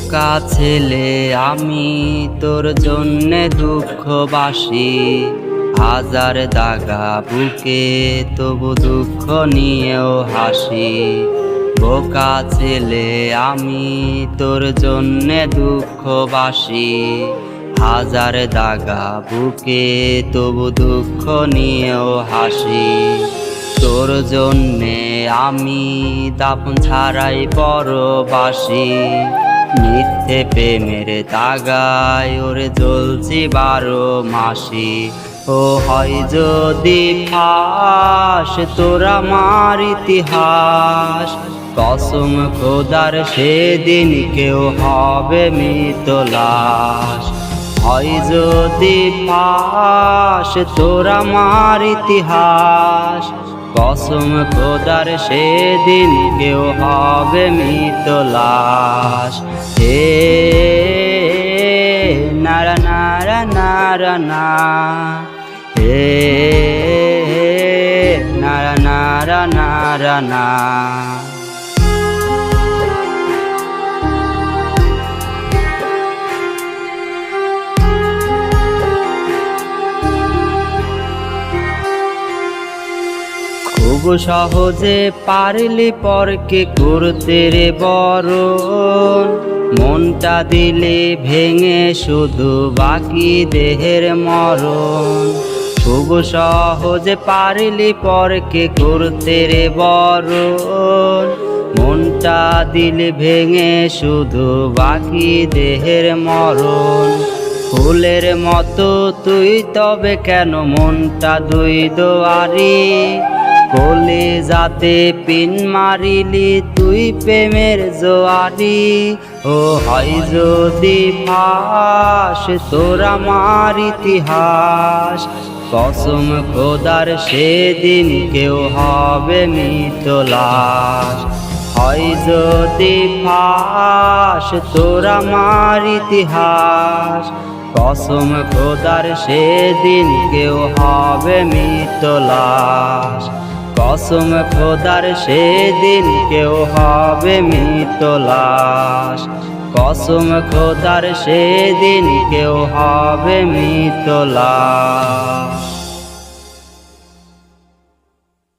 বোকা ছেলে আমি তোর জন্যে দুঃখবাসী। হাজার দাগা বুকে তবু দুঃখ নিয়েও হাসি। বোকা ছেলে, আমি তোর জন্যে দুঃখবাসী। হাজার দাগা বুকে তবু দুঃখ নিয়েও হাসি। তোর জন্যে আমি দাপন ছাড়াই পরবাসী। মিথ্যে প্রেমের তাগায় ওরে জ্বলছি বারো মাসি। ও হয় যদি ফাঁস তোর আমার ইতিহাস। কসম খোদার সেদিন কেউ হবে মৃত লাশ হয় যদি পাশ তোর আমার ইতিহাস। কসম খোদার সেদিন কেউ হবে মৃত লাশ হে নারা নারা নারা, না। হে নারা নারা নারা, না। খুব সহজে পারলি পরকে করতে রে বরণ মনটা দিলে ভেঙে শুধু বাকি দেহের মরণ। খুব সহজে পারলি পরকে করতে রে বরণ মনটা দিলে ভেঙে শুধু বাকি দেহের মরণ। ফুলের মতো তুই তবে কেন মনটা দুই দোয়ারি? কলে যাতে পিন মারিলি, তুই প্রেমের জোয়ারি। ও হয় যদি ফাঁস তোর আমার ইতিহাস। কসম খোদার, সেদিন কেউ হবে মৃত লাশ হয় যদি ফাঁস তোর আমার ইতিহাস। কসম খোদার, সেদিন কেউ হবে মৃত লাশ কসম খোদার সেদিন কেউ হবে মৃত লাশ। কসম খোদার সেদিন কেউ হবে মৃত লাশ।